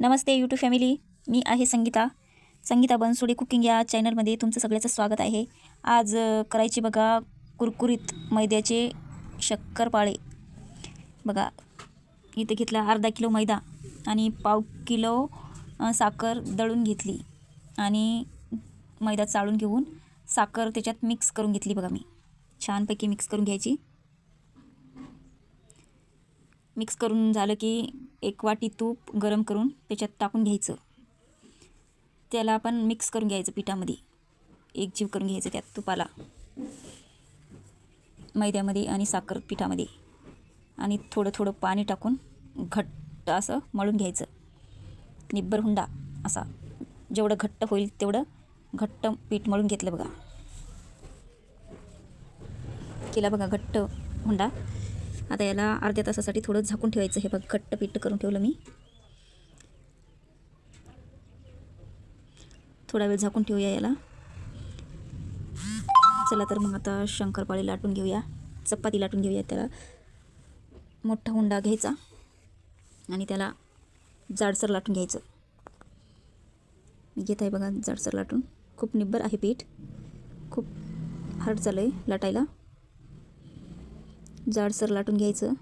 नमस्ते YouTube family मी आहे Sangeeta. Sangeeta Bansode cooking या चॅनलमध्ये तुमचं सगळ्याचं स्वागत आहे. आज करायचे करायची बघा कुरकुरीत मैद्याचे शक्करपाळे बघा इथे घेतला अर्धा किलो मैदा आणि पाव किलो साखर दळून घेतली आणि मैदा चाळून घेऊन साखर त्याच्यात मिक्स करून घेतली बघा मी. छानपैकी मिक्स करून घ्यायची. मिक्स करून झालं की एक वाटी तूप गरम करून त्याच्यात टाकून घ्यायचं. त्याला आपण मिक्स करून घ्यायचं पिठामध्ये. एक जीव करून घ्यायचं त्यात तुपाला. मैद्यामध्ये आणि साखर पिठामध्ये. आणि थोडं थोडं पाणी टाकून घट्ट असं मळून घ्यायचं. निब्बर हुंडा असा. जेवढं घट्ट होईल तेवढं घट्ट पीठ मळून घेतलं बघा. केला बघा घट्ट हुंडा. आता याला अर्ध्या तासासाठी थोडं झाकून ठेवायचं हे बघ घट्ट पिट्ट करून ठेवलं मी. थोडा वेळ झाकून ठेवूया याला. चला तर मग आता शंकरपाळी लाटून घेऊया चपाती लाटून घेऊया त्याला. मोठा हुंडा घ्यायचा आणि त्याला जाडसर लाटून घ्यायचं. मी घेत आहे बघा जाडसर लाटून. खूप निब्बर आहे पीठ. खूप हार्ड चालू आहे लाटायला. जाडसर लाटून घ्यायचं.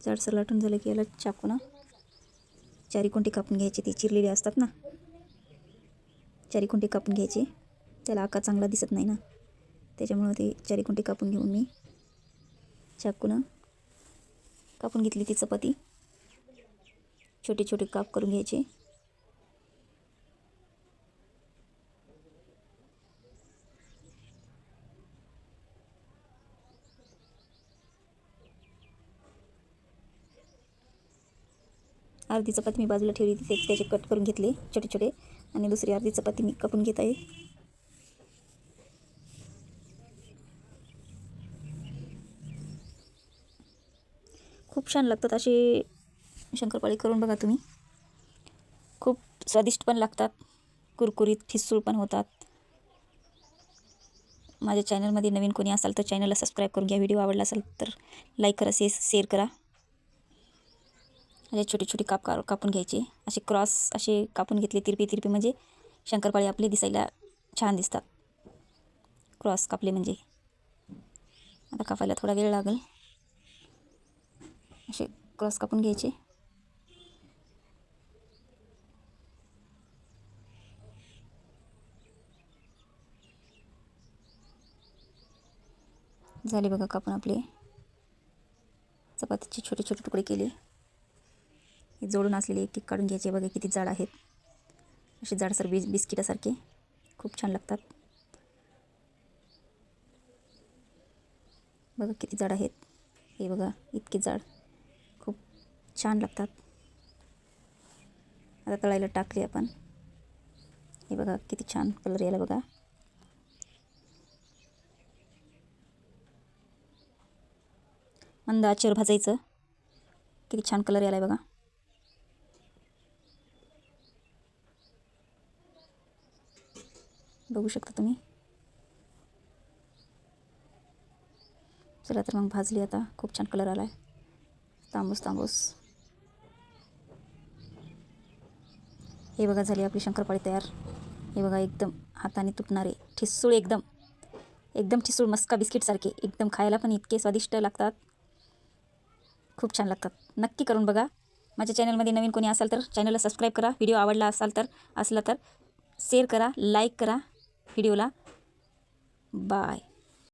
जाडसर लाटून झालं की याला चाकू ना. चारी कोंटी कापून घ्यायची ती चिरलेली असतात ना. चारी कोंटी कापून घ्यायची. त्याला आकार चांगला दिसत नाही ना. त्याच्यामुळं ते चारी कोंटी कापून घेऊन मी चाकूनं कापून घेतली ती चपाती. छोटे छोटे काप करून घ्यायचे. अर्धी चपाती मी बाजूला ठेवली तिथे ते त्याचे कट करून घेतले छोटे छोटे. आणि दुसरी अर्धी चपाती मी कापून घेत आहे. खूप छान लागतात असे शंकरपाळी करून बघा तुम्ही. खूप स्वादिष्ट पण लागतात. कुरकुरीत ठिसूळ पण होतात. माझ्या चॅनलमध्ये नवीन कोणी असाल तर चॅनलला सबस्क्राईब करून घ्या. व्हिडिओ आवडला असेल तर लाईक करा से शेअर करा. म्हणजे असे छोटे छोटे काप का कापून घ्यायचे. असे क्रॉस असे कापून घेतले तिरपी तिरपी म्हणजे शंकरपाळी आपले दिसायला छान दिसतात. क्रॉस कापले म्हणजे. आता कापायला थोडा वेळ लागेल. असे क्रॉस कापून घ्यायचे. झाले बघा कापून आपले. चपातीचे छोटे छोटे तुकडे केले. हे जोडून असलेले एक एक काढून घ्यायचे. बघा किती जाड आहेत. असे जाडसर बिस बिस्किटासारखे. खूप छान लागतात. बघा किती जाड आहेत. हे बघा इतके जाड. खूप छान लागतात. आता तळायला टाकले आपण. हे बघा किती छान कलर यायला बघा. मंद आचेवर भाजायचं. किती छान कलर यायला बघा. बघू शकता तुम्ही. चला तर मग भाजली आता. खूप छान कलर आला आहे तांबूस तांबूस. हे बघा झाली आपली शंकरपाळी तयार. हे बघा एकदम हाताने तुटणारे ठिसूळ एकदम. एकदम ठिसूळ मस्का बिस्किटसारखे एकदम खायला पण इतके स्वादिष्ट लागतात. खूप छान लागतात. नक्की करून बघा. माझ्या चॅनलमध्ये नवीन कोणी असाल तर चॅनलला सबस्क्राईब करा. व्हिडिओ आवडला असाल तर असला तर शेअर करा लाईक करा. व्हिडिओला. बाय.